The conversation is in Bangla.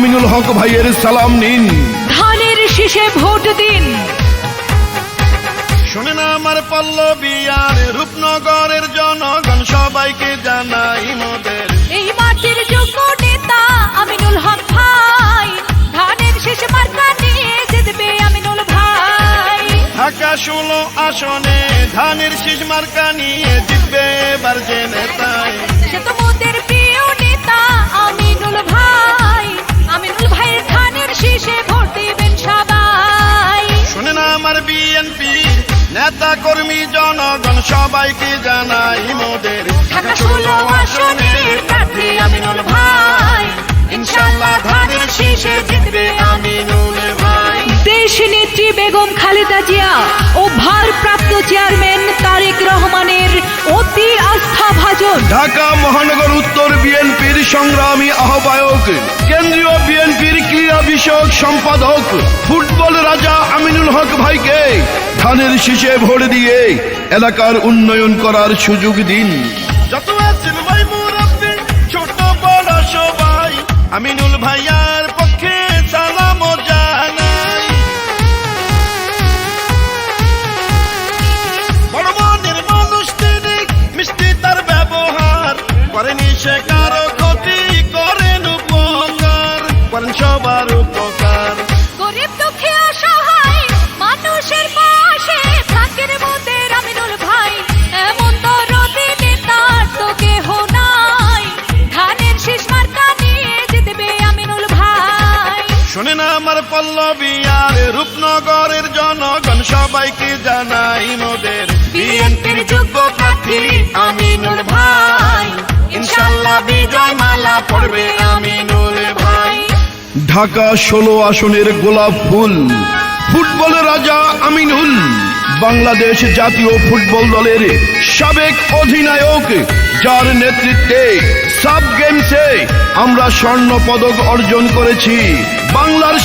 আমিনুল হক ভাইয়ের সালাম নিন। ধানের শীষে ভোট দিন। শুনে না আমার পল্লবী আর রূপনগরের জনগণ সবাইকে জানাই মোদের। এই মাটির যোগ্য নেতা আমিনুল হক ভাই ধানের শীষ মার্কা নিয়ে জিতবে আমিনুল ভাই। ঢাকা ষোলো আসনে ধানের শীষ মার্কা নিয়ে জিতবে এবার যে নেতায় নেতা কর্মী জনগণ সবাইকে জানাই মোদের। আমিনুল ভাই। ইনশাল্লাহ ধানের শীষে জিতবে আমিনুল ভাই। দেশ নেত্রী বেগম খালেদা জিয়া ও ভারপ্রাপ্ত চেয়ারম্যান তারেক রহমানের অতি আস্থাভাজন। ঢাকা মহানগর উত্তর বিএনপির সংগ্রামী আহ্বায়ক কেন্দ্রীয় বিএনপির ক্রীড়া বিষয়ক সম্পাদক ফুটবল রাজা আমিনুল হক ভাইকে ধানের শীষে ভোট দিয়ে এলাকার উন্নয়ন করার সুযোগ দিন। যত আছেন ভাই মুরব্বী, ছোট বড় সবাই, আমিনুল ভাইয়ার পক্ষে সালাম জানাই। বড় মিষ্টি তার ব্যবহার। করেনি সে কারও ক্ষতি, করেন উপকার। করেন সবার পল্লবী আর রূপনগরের জনগণ সবাইকে জানাই মোদের বিএনপির যোগ্য প্রার্থী আমিনুল ভাই। ইনশাল্লাহ বিজয় মালা পড়বে আমিনুল ভাই। ঢাকা ষোলো আসনের গোলাপ ফুল, ফুটবল রাজা আমিনুল। বাংলাদেশ জাতীয় ফুটবল দলের সাবেক অধিনায়ক, যার নেতৃত্বে সাব গেমসে আমরা স্বর্ণ পদক অর্জন করেছি। বাংলার